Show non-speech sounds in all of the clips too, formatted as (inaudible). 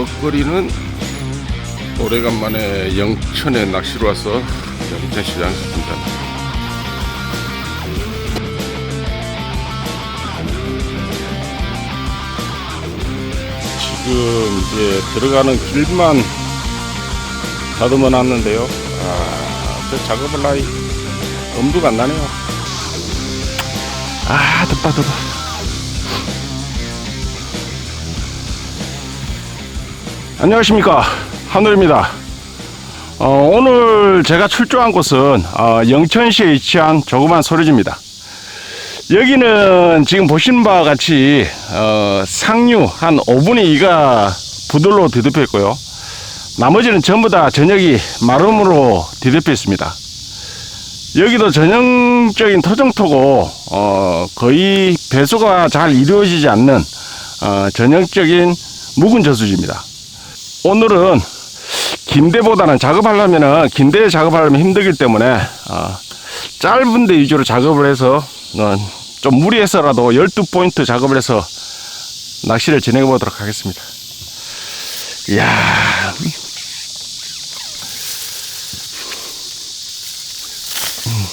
먹거리는 오래간만에 영천에 낚시로 와서 영천시장 갔습니다. 지금 이제 들어가는 길만 다듬어 놨는데요. 아, 저 작업을 나이 엄두가 안 나네요. 아, 덥다, 덥다. 안녕하십니까. 한울입니다. 어, 오늘 제가 출조한 곳은 어, 영천시에 위치한 조그만 소리지입니다. 여기는 지금 보시는 바와 같이 어, 상류 한 5분의 2가 부들로 뒤덮여 있고요. 나머지는 전부 다 전역이 마름으로 뒤덮여 있습니다. 여기도 전형적인 토종토고 어, 거의 배수가 잘 이루어지지 않는 어, 전형적인 묵은 저수지입니다 오늘은 긴대보다는 작업하려면은 긴대 작업하려면 힘들기 때문에 어, 짧은 데 위주로 작업을 해서 어, 좀 무리해서라도 12포인트 작업을 해서 낚시를 진행해 보도록 하겠습니다. 이야. 음.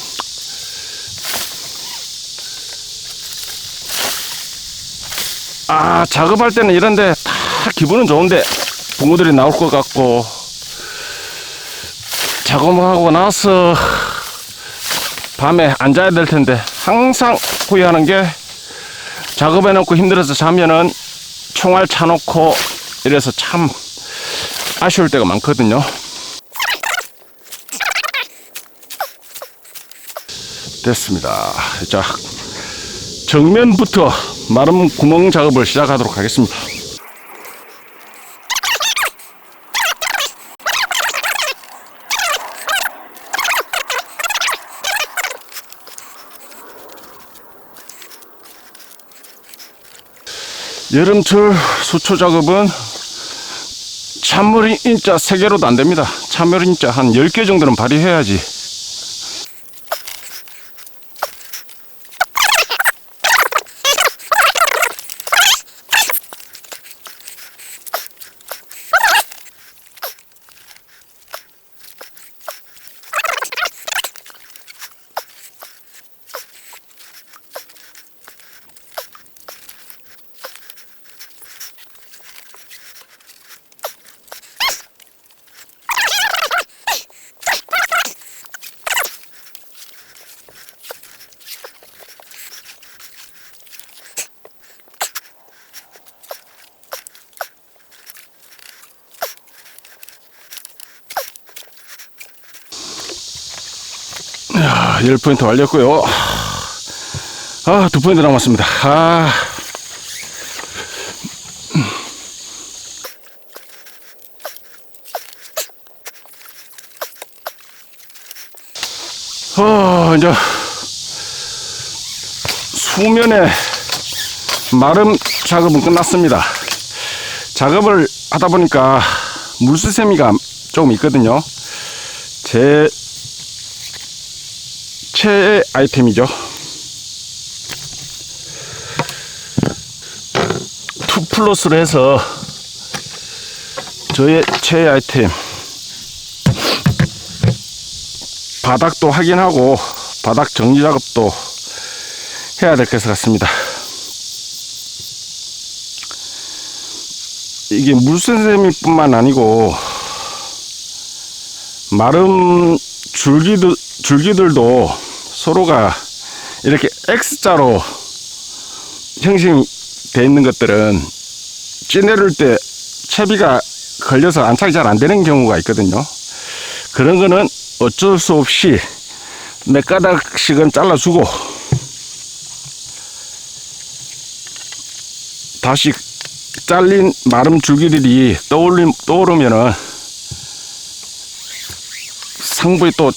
아, 작업할 때는 이런데 다 기분은 좋은데 붕어들이 나올 것 같고 작업하고 나서 밤에 앉아야 될 텐데 항상 후회하는 게 작업해 놓고 힘들어서 자면은 총알 차놓고 이래서 참 아쉬울 때가 많거든요. 됐습니다. 자, 정면부터 마름 구멍 작업을 시작하도록 하겠습니다. 여름철 수초 작업은 찬물 인자 3개로도 안 됩니다. 찬물 인자 한 10개 정도는 발휘해야지. 야, 10포인트 완료했고요. 아, 두 포인트 남았습니다. 아. 어, 이제 수면에 마름 작업은 끝났습니다. 작업을 하다 보니까 물수세미가 조금 있거든요. 제 최애 아이템이죠. 투 플러스로 해서 저의 최애 아이템 바닥도 확인하고 바닥 정리 작업도 해야 될 것을 같습니다. 이게 물선생님뿐만 아니고 마름 줄기들 줄기들도 서로가 이렇게 X자로 되어 있는 것들은 찌내릴 때 채비가 걸려서 안착이 잘 안 되는 경우가 있거든요. 그런 거는 어쩔 수 없이 몇 가닥씩은 잘라주고 다시 잘린 마름 줄기들이 떠오르면은 상부에 또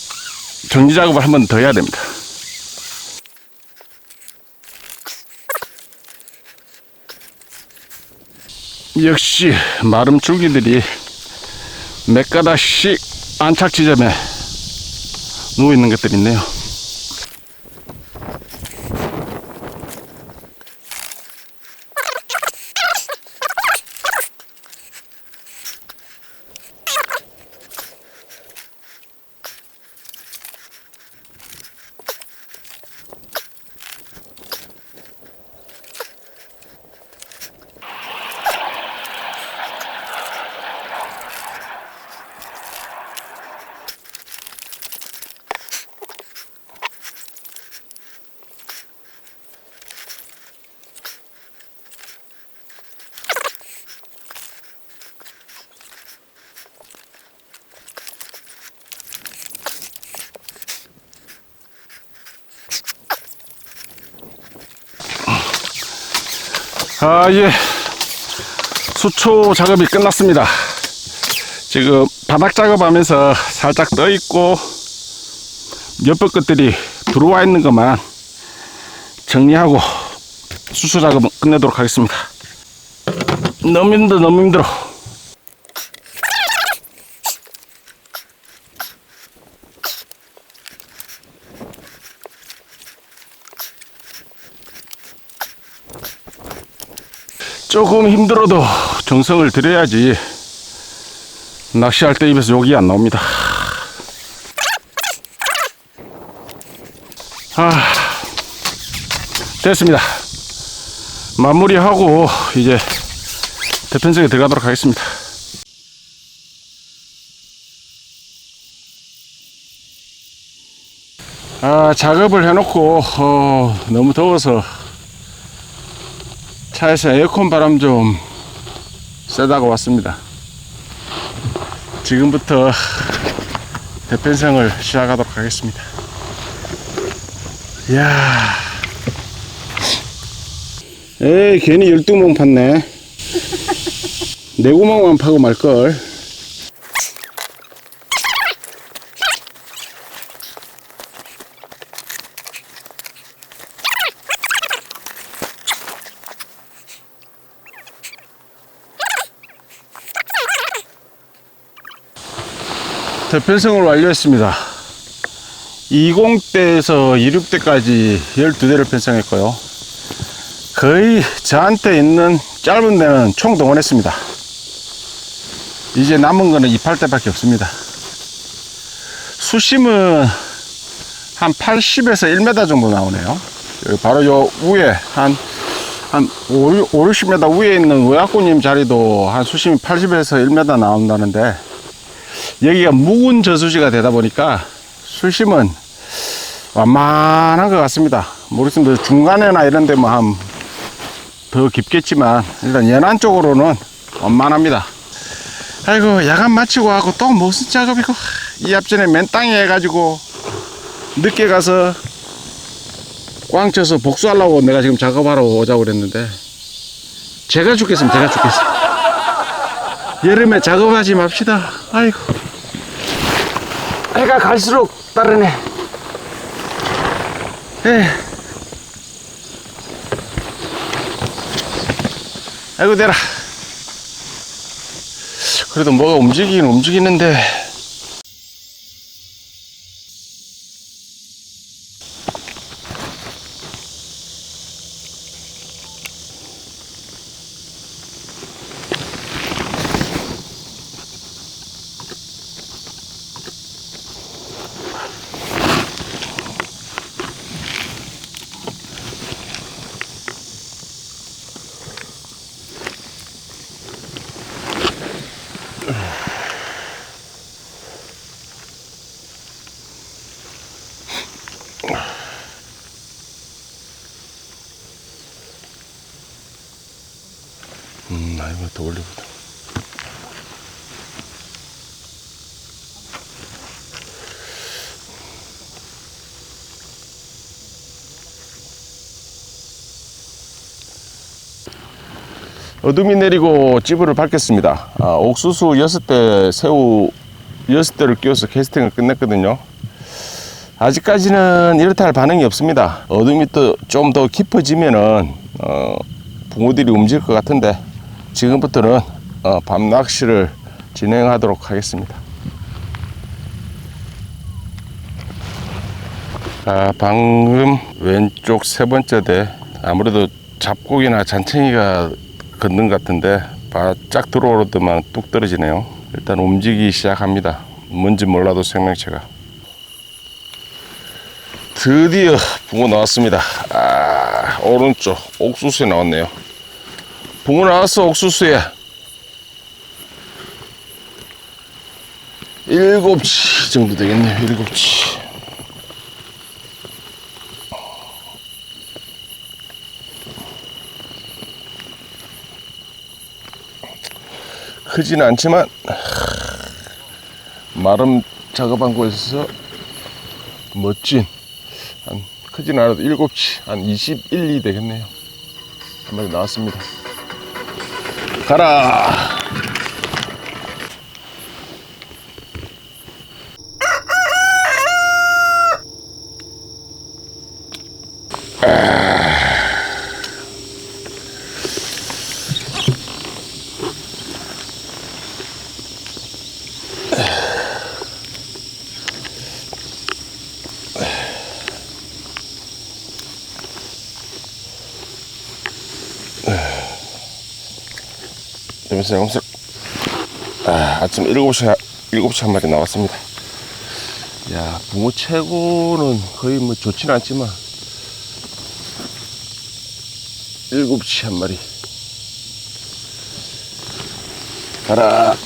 정리 작업을 한 번 더 해야 됩니다. 역시 마름 줄기들이 몇 가닥씩 안착 지점에 누워 있는 것들이 있네요. 아, 예. 수초 작업이 끝났습니다. 지금 바닥 작업하면서 살짝 떠 있고 옆에 것들이 들어와 있는 것만 정리하고 수수 작업 끝내도록 하겠습니다. 너무 힘들어, 너무 힘들어. 조금 힘들어도 정성을 들여야지 낚시할 때 입에서 욕이 안 나옵니다. 아, 됐습니다. 마무리하고 이제 대편성에 들어가도록 하겠습니다. 아, 작업을 해놓고 어, 너무 더워서 차에서 에어컨 바람 좀 쐬다가 왔습니다. 지금부터 대편성을 시작하도록 하겠습니다. 이야. 에이, 괜히 열두 멍 팠네. (laughs) 네 구멍만 파고 말걸. 대편성을 완료했습니다. 20대에서 26대까지 12대를 편성했고요. 거의 저한테 있는 짧은 데는 총 동원했습니다. 이제 남은 거는 28대 밖에 없습니다. 수심은 한 80에서 1m 정도 나오네요. 바로 요 위에 한, 한 5, 60m 위에 있는 의학고님 자리도 한 수심이 80에서 1m 나온다는데 여기가 묵은 저수지가 되다 보니까 수심은 완만한 것 같습니다. 모르겠습니다. 중간에나 이런 데만 한더 깊겠지만 일단 연안 쪽으로는 완만합니다. 아이고 야간 마치고 하고 또 무슨 작업이고 이 앞전에 맨 땅에 해가지고 늦게 가서 꽝 쳐서 복수하려고 내가 지금 작업하러 오자고 그랬는데 제가 죽겠습니다. 제가 죽겠습니다. 여름에 작업하지 맙시다. 아이고. 해가 갈수록 다르네. 에. 아이고, 내라. 그래도 뭐가 움직이긴 움직이는데. 음, 나 이거 더 올려보자. 어둠이 내리고 찌부를 밝혔습니다. 아, 옥수수 6대, 새우 6대를 끼워서 캐스팅을 끝냈거든요. 아직까지는 이렇다 할 반응이 없습니다. 어둠이 또 좀 더 깊어지면은, 어, 붕어들이 움직일 것 같은데, 지금부터는 어, 밤 낚시를 진행하도록 하겠습니다. 아, 방금 왼쪽 세 번째 대 아무래도 잡고기나 잔챙이가 걷는 것 같은데 바짝 들어오더만 뚝 떨어지네요. 일단 움직이기 시작합니다. 뭔지 몰라도 생명체가. 드디어 붕어 나왔습니다. 아, 오른쪽 옥수수에 나왔네요. 붕어 나왔어 옥수수에. 일곱 치 정도 되겠네요. 일곱 치. 크지는 않지만 마름 작업한 곳에서 멋진 한 크진 않아도 일곱 치한 21, 2 되겠네요. 한 마리 나왔습니다. 가라! 재밌어요, 영석. 아, 아침 7시, 7시 한 마리 나왔습니다. 야, 붕어 최고는 거의 뭐 좋지는 않지만, 7시 한 마리. 가라.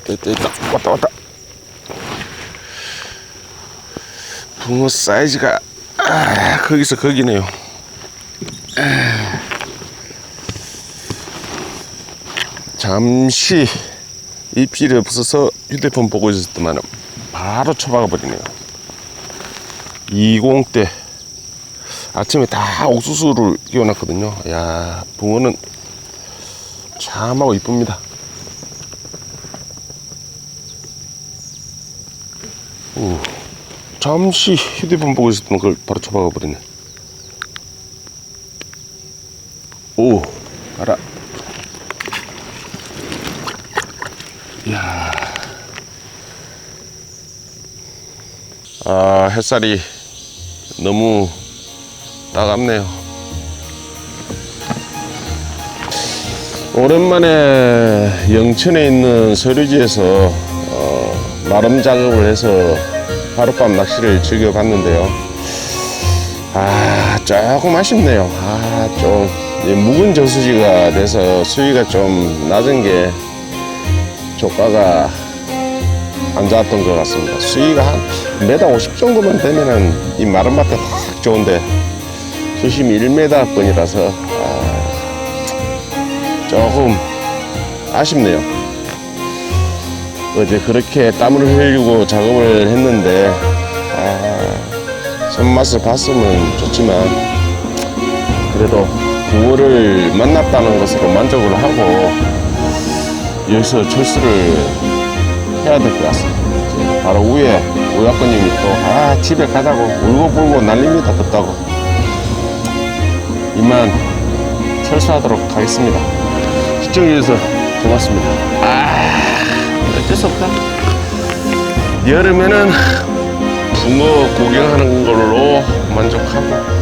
있다, 있다, 있다. 왔다, 왔다. 붕어 사이즈가, 아, 거기서 거기네요. 아. 잠시 입질이 없어서 휴대폰 보고 있었더만 바로 쳐박아 버리네요. 20대 아침에 다 옥수수를 끼워놨거든요. 야 붕어는 참하고 이쁩니다. 오, 잠시 휴대폰 보고 있었던 걸 바로 쳐박아 버리네. 오, 알아. 이야. 아, 햇살이 너무 따갑네요. 오랜만에 영천에 있는 서류지에서 어, 나름 작업을 해서 하룻밤 낚시를 즐겨봤는데요. 아, 조금 아쉽네요. 아, 좀이 묵은 저수지가 돼서 수위가 좀 낮은 게 조과가 안 좋았던 것 같습니다. 수위가 한 메다 50 정도만 되면은 이 마른 밭에 딱 좋은데 수심이 1m 뿐이라서 아, 조금 아쉽네요. 어제 그렇게 땀을 흘리고 작업을 했는데 아, 손맛을 봤으면 좋지만 그래도 붕어를 만났다는 것으로 만족을 하고 여기서 철수를 해야 될 것 같습니다. 바로 위에 우야권님이 또 아 집에 가자고 울고불고 난립니다 덥다고 이만 철수하도록 하겠습니다. 시청해주셔서 고맙습니다. 아 어쩔 수 없다. 여름에는 붕어 구경하는 걸로 만족하고